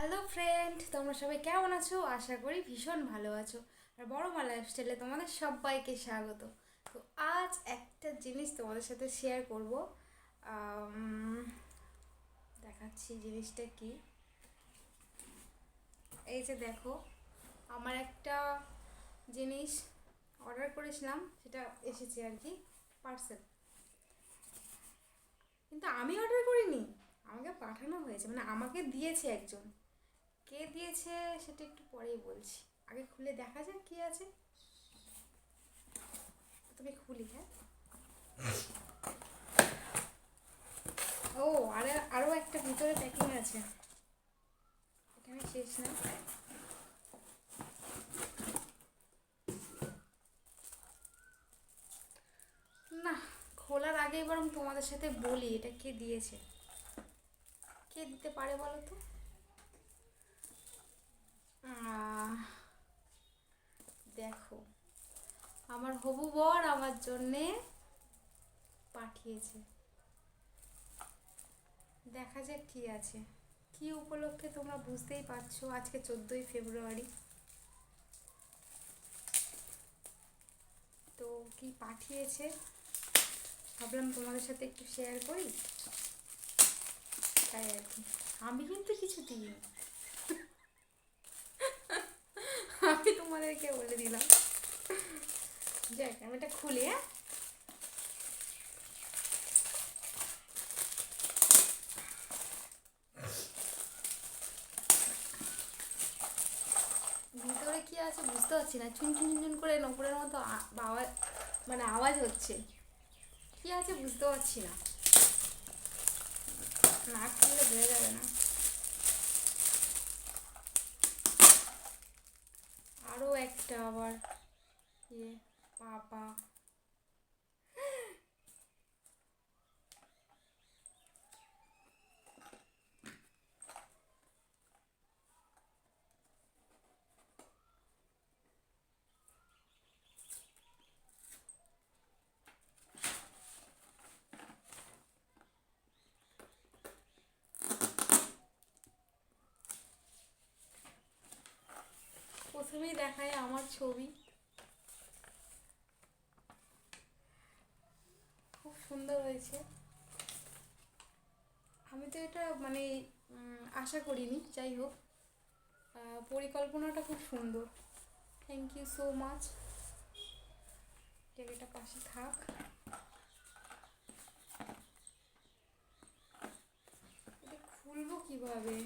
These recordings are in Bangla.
হ্যালো ফ্রেন্ড তোমরা সবাই কেমন আছো? আশা করি ভীষণ ভালো আছো। আর বড় মা লাইফস্টাইলে তোমাদের সবাইকে স্বাগত। তো আজ একটা জিনিস তোমাদের সাথে শেয়ার করব। দেখাচ্ছি জিনিসটা কি। এই যে দেখো, আমার একটা জিনিস অর্ডার করেছিলাম, সেটা এসেছে আর কি পার্সেল কিন্তু আমি অর্ডার করিনি, আমাকে পাঠানো হয়েছে মানে আমাকে দিয়েছে একজন। কে দিয়েছে সেটা একটু পরেই বলছি। আগে খুলে দেখা যাক কি আছে। তুমি খুলি হ্যাঁ? ও, আরে আরও একটা ভিতরে প্যাকিং আছে। এখানে শেষ না। না, খোলার আগেই বরং তোমাদের সাথে বলি, এটা কে দিয়েছে? কে দিতে পারে বলো তো? দেখো, আমার হবু বর আমার জন্যে পাঠিয়েছে। দেখা যাক কি আছে। কি উপলক্ষে তোমরা বুঝতেই পারছ আজকে চোদ্দোই ফেব্রুয়ারি? তো কি পাঠিয়েছে? ভাবলাম তোমাদের সাথে একটু শেয়ার করি। তাই আর কি। আমি কিন্তু কিছু দিইনি আমি তোমাদেরকে বলে দিলাম। যাক, আমি এটা খুলি হ্যাঁ? ভিতরে কি আছে বুঝতে পারছি না। চুন চুন চুন করে নপুরের মতো আওয়াজ মানে আওয়াজ হচ্ছে। কি আছে বুঝতে পারছি না। না খুললে বোঝা যাবে না। আরও একটা আবার ইয়ে পাপা। প্রথমেই দেখায় আমার ছবি। খুব সুন্দর হয়েছে। আমি তো এটা মানে আশা করিনি, যাই হোক। পরিকল্পনাটা খুব সুন্দর। থ্যাংক ইউ সো মাচ এটা পাশে থাক। খুলবো কীভাবে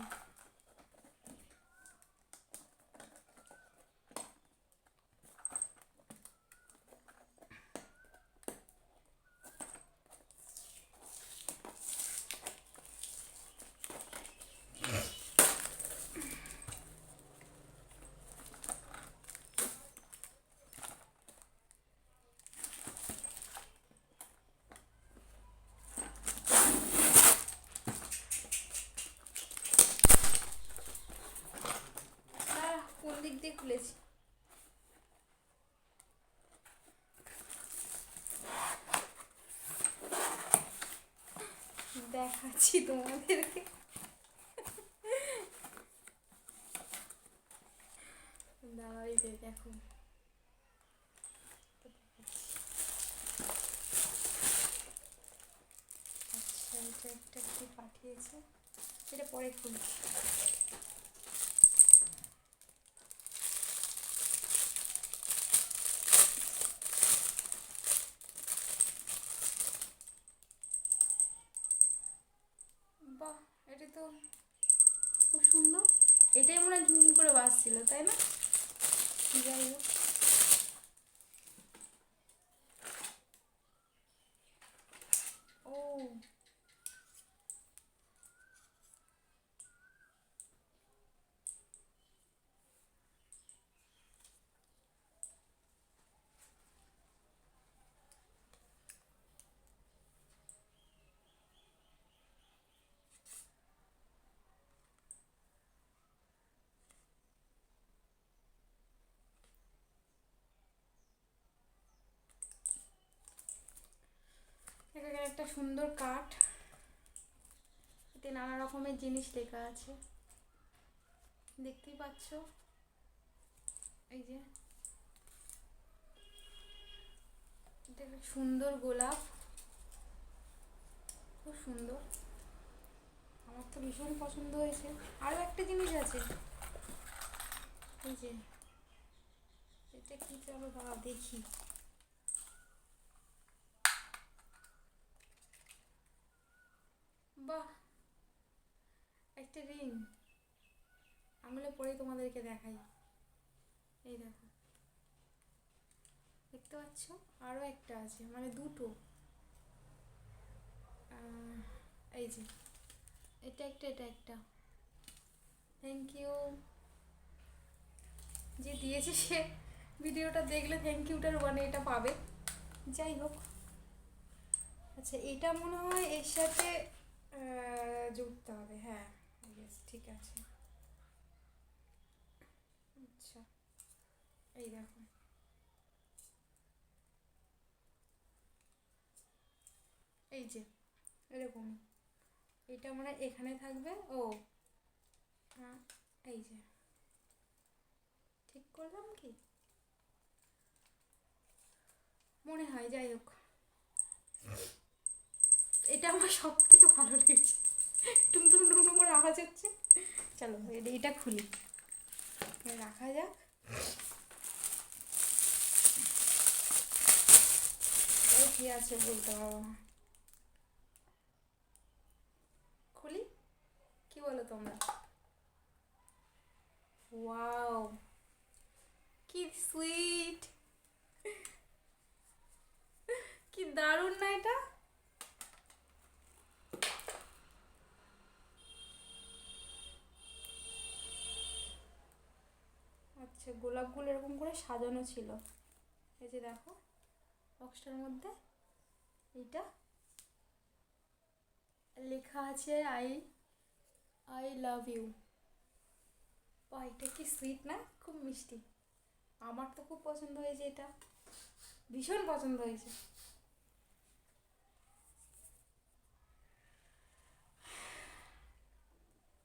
আহ, কোন দিক দিয়ে খুলেছি দেখাচ্ছি তোমাদেরকে। এই যে দেখো। আচ্ছা এটা একটা কি পাঠিয়েছে? এটা পরে খুলছি বাহ এটা তো খুব সুন্দর। এটাই মনে হয় ঝুমঝুম করে বাজছিল তাই না? যাই হোক। ও। এখানে একটা সুন্দর কাঠ। এতে নানা রকমের জিনিস লেখা আছে। দেখতেই পাচ্ছ? এই যে। এটা সুন্দর গোলাপ। খুব সুন্দর। আমার তো ভীষণ পছন্দ হয়েছে। আরও একটা জিনিস আছে। এই যে। এটা কি চলো দাঁড়া দেখি। বাহ একটা রিং আঙুলে পরেই তোমাদেরকে দেখাই। এই দেখো। দেখতে পাচ্ছ? আরও একটা আছে মানে দুটো। এই যে, এটা একটা এটা একটা। থ্যাংক ইউ যে দিয়েছে সে ভিডিওটা দেখলে থ্যাংক ইউটার মানে এটা পাবে। যাই হোক। আচ্ছা এটা মনে হয় এর সাথে জুড়তে হবে হ্যাঁ ইয়েস ঠিক আছে। আচ্ছা এই দেখো। এই যে, এরকম। এটা মানে এখানে থাকবে, ও। এই যে। ঠিক করলাম কি? মনে হয়, যাই হোক। এটা আমার সব থেকে ভালো লেগেছে। টুমটুম টুমটুম করে আওয়াজ হচ্ছে। চলো, এটা খুলি। রাখা যাক। কি আছে বলতে পারব খুলি? কি বলো তোমরা? ওয়াও, কি সুইট। কি দারুণ না এটা? আচ্ছা গোলাপগুলো এরকম করে সাজানো ছিল। এই যে দেখো বক্সটার মধ্যে এইটা। লেখা আছে আই আই লাভ ইউ বা এটা কি সুইট না? খুব মিষ্টি। আমার তো খুব পছন্দ হয়েছে এটা। ভীষণ পছন্দ হয়েছে।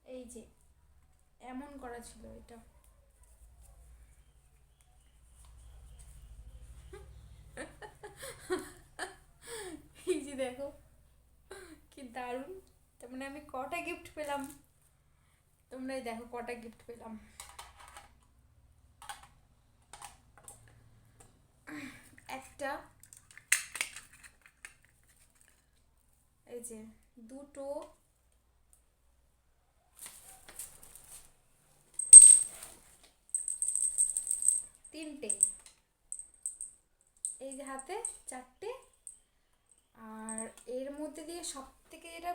এই যে, এমন করা ছিল এটা এই যে দেখো কি দারুণ। তার মানে আমি কটা গিফট পেলাম? তোমরাই দেখো কটা গিফট পেলাম। একটা, এই যে দুটো, তিনটে। এই যে হাতে চারটে। আর এর মধ্যে দিয়ে সব থেকে যেটা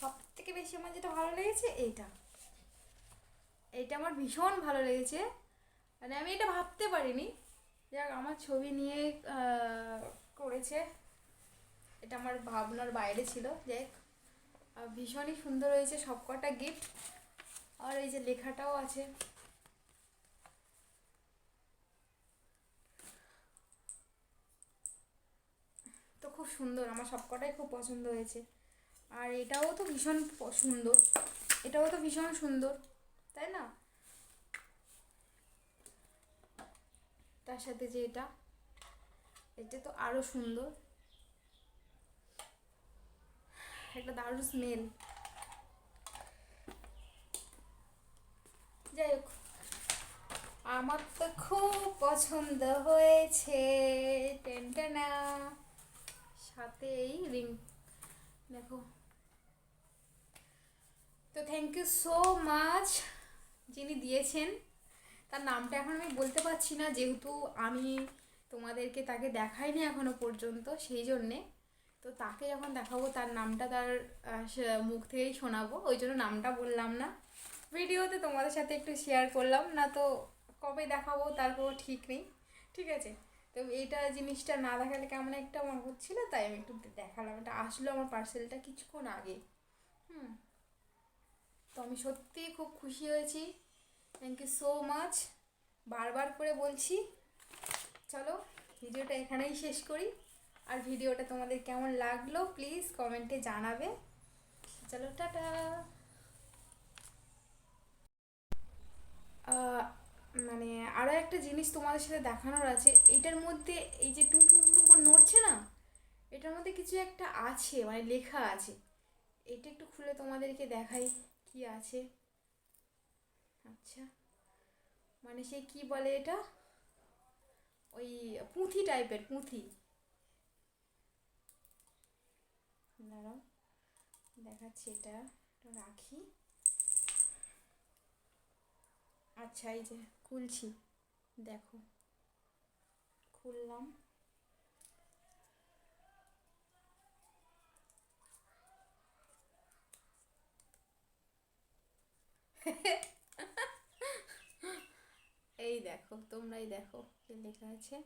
সব থেকে বেশি আমার যেটা ভালো লেগেছে, এইটা। এইটা আমার ভীষণ ভালো লেগেছে। মানে আমি এটা ভাবতে পারিনি। যাক, আমার ছবি নিয়ে করেছে। এটা আমার ভাবনার বাইরে ছিল দেখ ভীষণই সুন্দর হয়েছে, সবকটা গিফট আর এই যে লেখাটাও আছে। তো খুব সুন্দর, আমার সবকটাই খুব পছন্দ হয়েছে। আর এটাও তো ভীষণ সুন্দর। এটাও তো ভীষণ সুন্দর, তাই না? তার সাথে যে এটা এটা তো আরও সুন্দর। একটা দারুণ স্মেল যাই হোক, আমার তো খুব পছন্দ হয়েছে। টেনটেনা। সাথে এই রিং। দেখো। তো থ্যাংক ইউ সো মাচ যিনি দিয়েছেন। তার নামটা এখন আমি বলতে পারছি না, যেহেতু আমি তোমাদেরকে তাকে দেখাইনি এখনও পর্যন্ত, সেই জন্যে। তো তাকে যখন দেখাবো, তার নামটা তার মুখ থেকেই শোনাবো, ওই জন্য নামটা বললাম না। ভিডিওতে তোমাদের সাথে একটু শেয়ার করলাম, না তো কবে দেখাবো তার কোনো ঠিক নেই, ঠিক আছে? তো এইটা জিনিসটা না দেখালে কেমন একটা আমার হচ্ছিল, তাই আমি একটু দেখালাম। এটা আসলো আমার পার্সেলটা কিছুক্ষণ আগে। হুম। তো আমি সত্যিই খুব খুশি হয়েছি। থ্যাংক ইউ সো মাচ বারবার করে বলছি, চলো ভিডিওটা এখানেই শেষ করি। আর ভিডিওটা তোমাদের কেমন লাগল প্লিজ কমেন্টে জানাবে। চলো, টাটা। মানে আরও একটা জিনিস তোমাদের সাথে দেখানোর আছে এইটার মধ্যে এই যে টুং টুং টুং করে নড়ছে না, এটার মধ্যে কিছু একটা আছে মানে লেখা আছে। এটা একটু খুলে তোমাদেরকে দেখাই। কি আছে? আচ্ছা মানে সে কি বলে এটা? ওই পুঁথি টাইপের পুঁথি। দাঁড়াও, দেখাচ্ছি এটা রাখি। আচ্ছা এই যে খুলছি, দেখো। খুললাম। এই দেখো, তোমরাই দেখো কি লেখা আছে।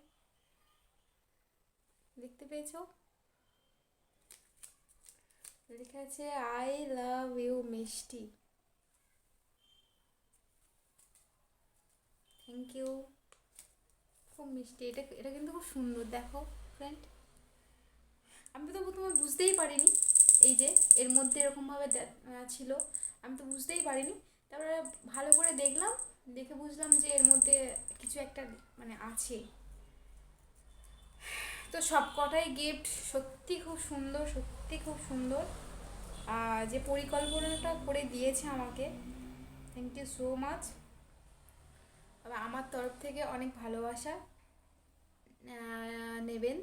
দেখতে পেয়েছ? লেখা আছে আই লাভ ইউ মিষ্টি। থ্যাংক ইউ খুব মিষ্টি। এটা এটা কিন্তু খুব সুন্দর, দেখো ফ্রেন্ড আমি তো প্রথমে বুঝতেই পারিনি। এই যে, এর মধ্যে এরকমভাবে ছিল। আমি তো বুঝতেই পারিনি। তারপরে ভালো করে দেখলাম, দেখে বুঝলাম যে এর মধ্যে কিছু একটা মানে আছে। তো সব কটাই গিফট সত্যি খুব সুন্দর, সত্যি খুব সুন্দর। যে পরিকল্পনাটা করে দিয়েছে আমাকে থ্যাংক ইউ সো মাচ আমার তরফ থেকে অনেক ভালোবাসা নেবেন।